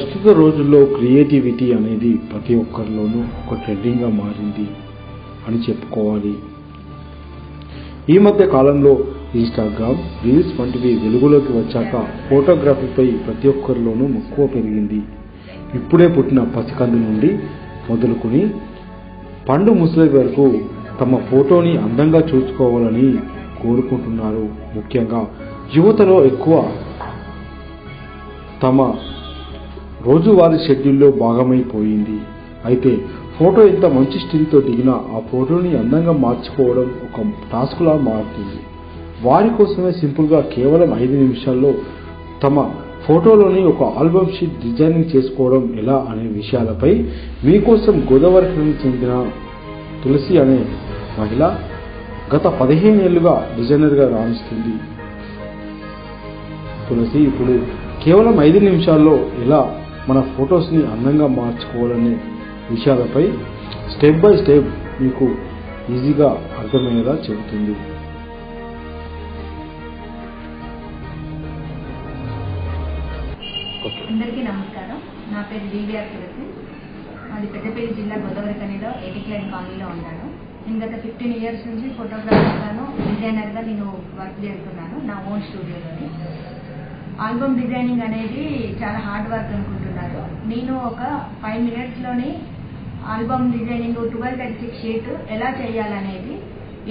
ప్రస్తుత రోజుల్లో క్రియేటివిటీ అనేది ప్రతి ఒక్కరిలోనూ ఒక ట్రెండింగ్గా మారింది అని చెప్పుకోవాలి. ఈ మధ్య కాలంలో ఇన్స్టాగ్రామ్ రీల్స్ వంటివి వెలుగులోకి వచ్చాక ఫోటోగ్రఫీపై ప్రతి ఒక్కరిలోనూ మక్కువ పెరిగింది. ఇప్పుడే పుట్టిన పసికందు నుండి మొదలుకొని పండు ముసలి వరకు తమ ఫోటోని అందంగా చూసుకోవాలని కోరుకుంటున్నారు. ముఖ్యంగా యువతలో ఎక్కువ తమ రోజువారీ షెడ్యూల్లో భాగమైపోయింది. అయితే ఫోటో ఎంత మంచి స్టిల్తో దిగినా ఆ ఫోటోని అందంగా మార్చుకోవడం ఒక టాస్క్లా మారుతుంది. వారి కోసమే సింపుల్గా కేవలం ఐదు నిమిషాల్లో తమ ఫోటోలోని ఒక ఆల్బమ్ షీట్ డిజైనింగ్ చేసుకోవడం ఎలా అనే విషయాలపై మీకోసం గోదావరికి చెందిన తులసి అనే మహిళ గత పదిహేను ఏళ్ళుగా డిజైనర్గా రాణిస్తుంది. తులసి ఇప్పుడు కేవలం ఐదు నిమిషాల్లో ఎలా మన ఫొటోస్ని అందంగా మార్చుకోవాలనే విషయాలపై స్టెప్ బై స్టెప్ మీకు ఈజీగా అర్థమయ్యేలా చెబుతుంది. అందరికీ నమస్కారం. నా పేరు డివిఆర్ తులసి మాది పెద్దపల్లి జిల్లా గోదావరి కనిలో ఎటిక్లైన్ కాలనీలో ఉన్నాను నేను గత ఫిఫ్టీన్ ఇయర్స్ నుంచి ఫోటోగ్రాఫర్గాను డిజైనర్గా నేను వర్క్ చేస్తున్నాను నా ఓన్ స్టూడియోలోని. ఆల్బమ్ డిజైనింగ్ అనేది చాలా హార్డ్ వర్క్ అనుకుంటున్నాను. నేను ఒక five మినిట్స్లోని album designing twelve thirty six sheet ఎలా చేయాలనేది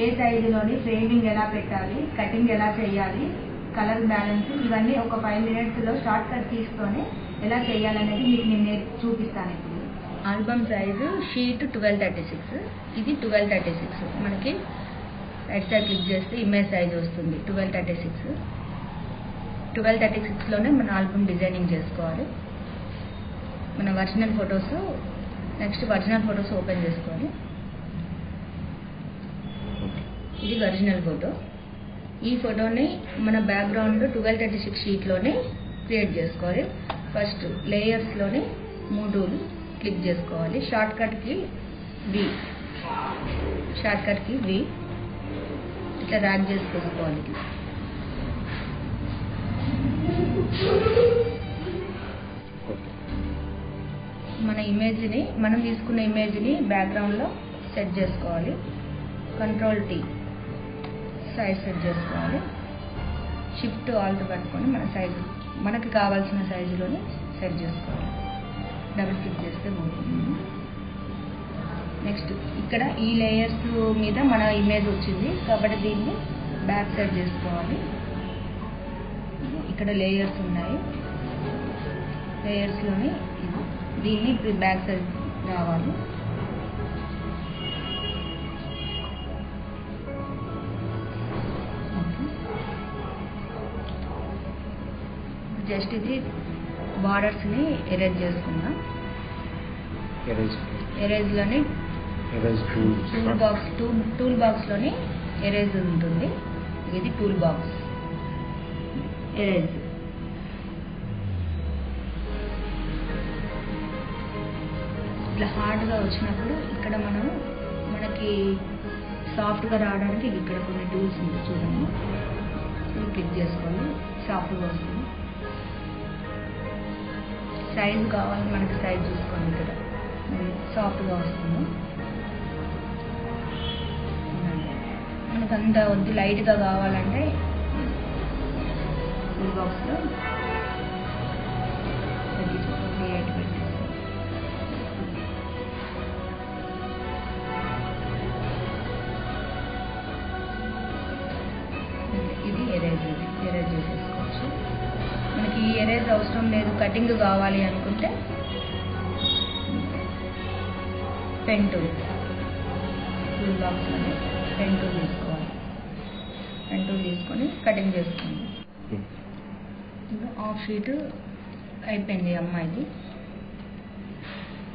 ఏ సైజులోని ఫ్రేమింగ్ ఎలా పెట్టాలి కటింగ్ ఎలా చేయాలి కలర్ బ్యాలెన్స్ ఇవన్నీ ఒక ఫైవ్ మినిట్స్లో షార్ట్ కట్ తీసుకొని ఎలా చేయాలనేది మీకు నేను చూపిస్తాను ఇప్పుడు. Album size sheet twelve thirty six ఇది ట్వెల్వ్ థర్టీ సిక్స్ మనకి రైట్ సైడ్ క్లిక్ చేస్తే ఇమేజ్ సైజ్ వస్తుంది. Twelve thirty six twelve thirty సిక్స్లోనే మన ఆల్బమ్ డిజైనింగ్ చేసుకోవాలి. మన original photos next original photos open చేసుకోవాలి. ఇది ఒరిజినల్ ఫోటో ఈ ఫోటోని మన బ్యాక్గ్రౌండ్ ట్వెల్వ్ థర్టీ సిక్స్ షీట్లోనే క్రియేట్ చేసుకోవాలి ఫస్ట్ లేయర్స్లోని మూడు క్లిక్ చేసుకోవాలి. షార్ట్ కట్కి వి షార్ట్ కట్కి వి ఇట్లా ర్యాక్ చేసి మన ఇమేజ్ని మనం తీసుకున్న ఇమేజ్ని బ్యాక్గ్రౌండ్లో సెట్ చేసుకోవాలి. కంట్రోల్ టీ సైజ్ సెట్ చేసుకోవాలి. షిఫ్ట్ ఆల్ట్ పట్టుకొని మన సైజు మనకి కావాల్సిన సైజులోనే సెట్ చేసుకోవాలి. డబుల్ క్లిక్ చేస్తే బాగుంటుంది నెక్స్ట్ ఇక్కడ ఈ లేయర్స్ మీద మన ఇమేజ్ వచ్చింది. కాబట్టి దీన్ని బ్యాక్ సైడ్ చేసుకోవాలి. ఇక్కడ లేయర్స్ ఉన్నాయి. లేయర్స్లోని ఇది. దీన్ని ఇప్పుడు బ్యాక్ సైడ్ రావాలి జస్ట్ ఇది బార్డర్స్ని ఎరేజ్ చేసుకుందాం. Erase ఎరేజ్లోని erase tool box tool tool బాక్స్లోని erase ఉంటుంది. ఇది టూల్ బాక్స్ ఎరేజ్ ఇట్లా హార్డ్గా వచ్చినప్పుడు ఇక్కడ మనం మనకి సాఫ్ట్గా రావడానికి ఇక్కడ కొన్ని టూల్స్ ఉంది చూడండి. క్లిక్ చేసుకోండి. సాఫ్ట్గా వస్తుంది. సైజ్ కావాలి మనకి సైజ్ చూసుకోండి ఇక్కడ. సాఫ్ట్గా వస్తుంది. మనకు అంత వద్దు లైట్గా కావాలంటే ఫుల్ బాక్స్లో కటింగ్ కావాలి అనుకుంటే పెన్ టూల్ టూల్ బాక్స్లోనే పెన్ టూల్ తీసుకోవాలి. పెన్ టూల్ తీసుకొని కటింగ్ చేసుకోండి. ఇంకా హాఫ్ షీట్ అయిపోయింది అమ్మాయిది.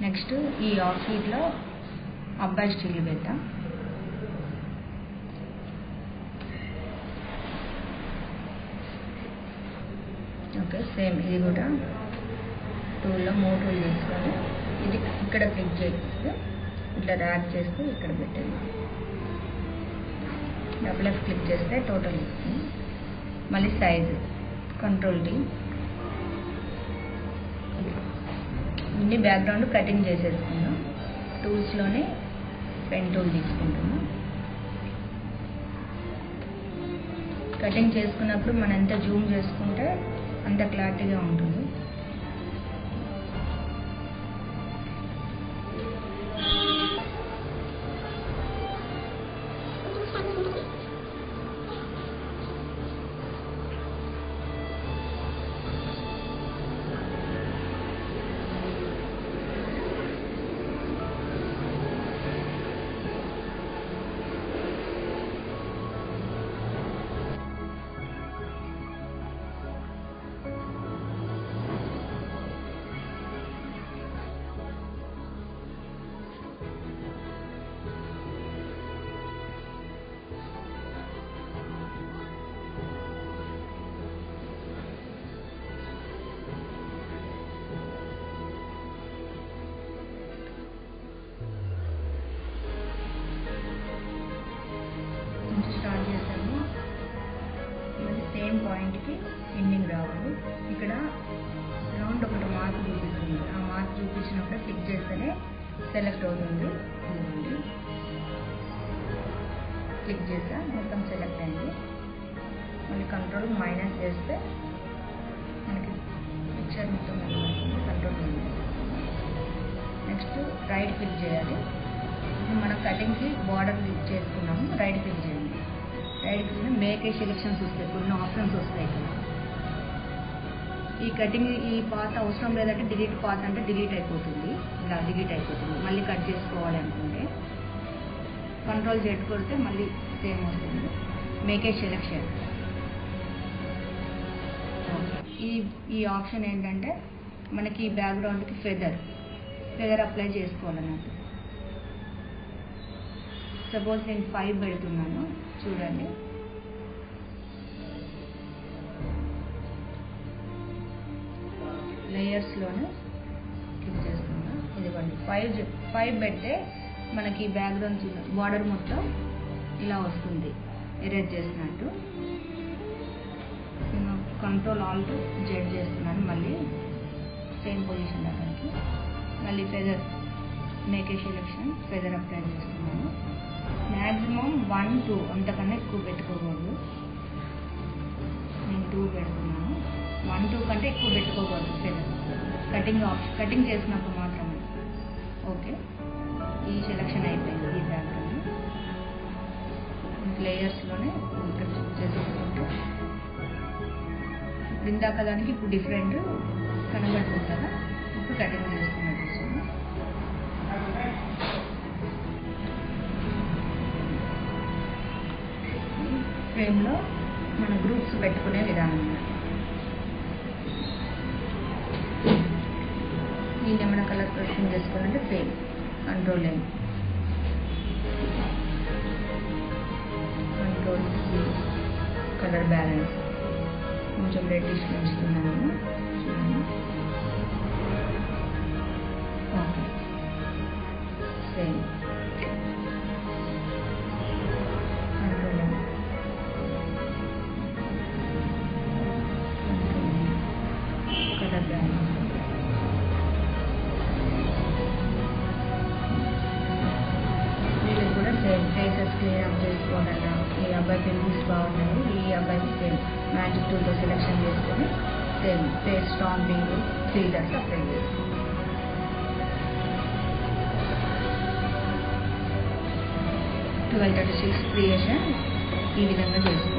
నెక్స్ట్ ఈ హాఫ్ షీట్లో అబ్బాయి స్టీల్ పెడతాం ఓకే సేమ్. ఇది కూడా టూల్లో మూడు టూల్ తీసుకొని ఇది ఇక్కడ క్లిక్ చేస్తే ఇట్లా ర్యాక్ చేస్తే ఇక్కడ పెట్టండి డబుల్ ఎఫ్ క్లిక్ చేస్తే టోటల్ ఇస్తుంది. మళ్ళీ సైజు కంట్రోల్ టీ. ఇన్ని బ్యాక్గ్రౌండ్ కటింగ్ చేసేసుకుందాం. టూల్స్లోనే పెన్ టూల్ తీసుకుంటున్నాం. కటింగ్ చేసుకున్నప్పుడు మనం ఎంత జూమ్ చేసుకుంటే అంత క్లారిటీగా ఉంటుంది. సేమ్ పాయింట్కి ఎండింగ్ రావాలి. ఇక్కడ రౌండ్ ఒకటి మార్క్ చూపిస్తుంది. ఆ మార్క్ చూపించినప్పుడు క్లిక్ చేస్తేనే సెలెక్ట్ అవుతుంది. క్లిక్ చేసా మొత్తం సెలెక్ట్ అయింది. మళ్ళీ కంట్రోల్ మైనస్ చేస్తే మనకి పిక్చర్ మొత్తం కంట్రోల్ నెక్స్ట్ రైట్ క్లిక్ చేయాలి. ఇప్పుడు మనం కటింగ్కి బార్డర్ క్లిక్ చేసుకున్నాము. రైట్ క్లిక్ చేయాలి రైట్ క్లిక్ మేకే సెలెక్షన్స్ వస్తాయి కొన్ని ఆప్షన్స్ వస్తాయి ఈ కటింగ్ ఈ పాత అవసరం లేదంటే డిలీట్ పాత అంటే డిలీట్ అయిపోతుంది. ఇలా డిలీట్ అయిపోతుంది. మళ్ళీ కట్ చేసుకోవాలి అనుకుంటే. కంట్రోల్ జెడ్ కొడితే మళ్ళీ సేమ్ వస్తుంది. మేకే సెలెక్షన్ ఈ ఈ ఆప్షన్ ఏంటంటే మనకి ఈ బ్యాక్గ్రౌండ్కి ఫెదర్ ఫెదర్ అప్లై చేసుకోవాలన్నట్టు. సపోజ్ నేను ఫైవ్ పెడుతున్నాను. చూడండి. లేయర్స్లోనే క్లిక్ చేస్తున్నా. ఇదిగోండి. ఫైవ్ ఫైవ్ పెడితే మనకి బ్యాక్గ్రౌండ్ బార్డర్ మొత్తం ఇలా వస్తుంది. ఎరేజ్ చేసినట్టు. కంట్రోల్ ఆల్ట్ జెడ్ చేస్తున్నాను మళ్ళీ. సేమ్ పొజిషన్ దానికి. మళ్ళీ feather make selection feather apply చేస్తున్నాను. మ్యాక్సిమం వన్ టూ అంతకన్నా ఎక్కువ పెట్టుకోకూడదు. నేను టూ పెడుతున్నాను. వన్ టూ కంటే ఎక్కువ పెట్టుకోకూడదు ఫెదర్ కటింగ్ ఆప్షన్ కటింగ్ చేసినప్పుడు మాత్రమే. ఓకే ఈ సెలక్షన్ అయిపోయింది ఈ బ్యాక్గ్రౌండ్ లేయర్స్లోనే ఇక్కడ చేసేసుకుంటే ఇప్పుడు ఇందాక దానికి ఇప్పుడు డిఫరెంట్ కనబడుతుంది కదా? ఇప్పుడు కటింగ్ చేస్తున్నాను. ఫ్రేమ్లో మన గ్రూప్స్ పెట్టుకునే విధానం. దీన్ని ఏమైనా కలర్ కరెక్షన్ చేసుకోవాలంటే ఫ్రేమ్ కంట్రోల్ ఏం కంట్రోల్ కలర్ బ్యాలెన్స్ కొంచెం రెడ్డిష్ పెంచుతున్నాను చూడండి. ఓకే సేమ్ అబ్బాయి పెన్సిల్స్ బాగున్నాయి ఈ అబ్బాయికి సేమ్. మ్యాజిక్ టూల్తో సెలెక్షన్ చేసుకొని same face stamping filters apply చేస్తాం. ట్వెల్వ్ థర్టీ సిక్స్ క్రియేషన్ ఈ విధంగా చేసుకోవాలి